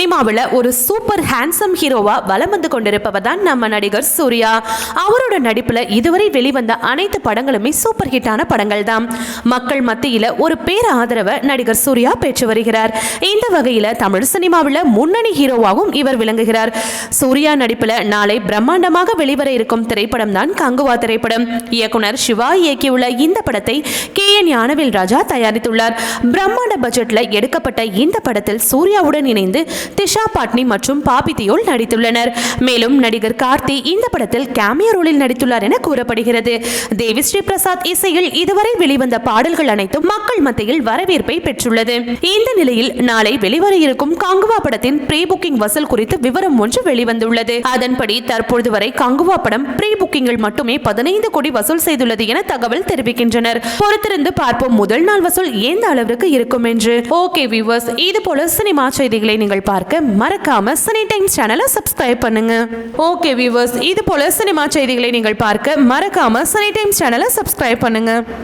சினிமாவில் ஒரு super handsome ஹீரோவா வலம் வந்து கொண்டிருப்பவர் தான் நம்ம நடிகர் சூர்யா. அவரோட நடிப்புல இதுவரை வெளிவந்த அனைத்து படங்களுமே சூப்பர் ஹிட்டான படங்கள் தான் மக்கள் மத்தியில ஒரு பேர் ஆதரவை நடிகர் சூர்யா பெற்று வருகிறார். இந்த வகையில தமிழ் சினிமாவில் முன்னணி ஹீரோவாகவும் இவர் விளங்குகிறார். சூர்யா நடிப்புல நாளை பிரம்மாண்டமாக வெளிவர இருக்கும் திரைப்படம் தான் கங்குவா திரைப்படம். இயக்குனர் சிவா இயக்கியுள்ள இந்த படத்தை கே என் ஞானவேல் ராஜா தயாரித்துள்ளார். பிரம்மாண்ட பட்ஜெட்ல எடுக்கப்பட்ட இந்த படத்தில் சூர்யாவுடன் இணைந்து திஷா பாட்னி மற்றும் பாபி தியோல் நடித்துள்ளனர். மேலும் நடிகர் கார்த்தி இந்த படத்தில் கேமியோ ரோலில் நடித்துள்ளார் என கூறப்படுகிறது. தேவி ஸ்ரீ பிரசாத் இசையில் இதுவரை வெளிவந்த பாடல்கள் அனைத்தும் மக்கள் மத்தியில் வரவேற்பை பெற்றுள்ளது. இந்த நிலையில் நாளை வெளிவர இருக்கும் கங்குவா படத்தின் ப்ரீ புக்கிங் வசூல் குறித்து விவரம் ஒன்று வெளிவந்துள்ளது. அதன்படி தற்பொழுது வரை கங்குவா படம் ப்ரீ புக்கிங்கில் மட்டுமே பதினைந்து கோடி வசூல் செய்துள்ளது என தகவல் தெரிவிக்கின்றனர். பொறுத்திருந்து பார்ப்போம் முதல் நாள் வசூல் எந்த அளவிற்கு இருக்கும் என்று. ஓகே வியூவர்ஸ் இது போல சினிமா செய்திகளை நீங்கள் பார்க்க மறக்காம சினி டைம்ஸ் சேனலை சப்ஸ்கிரைப் பண்ணுங்க. ஓகே வியூவர்ஸ் இது போல சினிமா செய்திகளை நீங்கள் பார்க்க மறக்காம சினி டைம்ஸ் சேனலை சப்ஸ்கிரைப் பண்ணுங்க.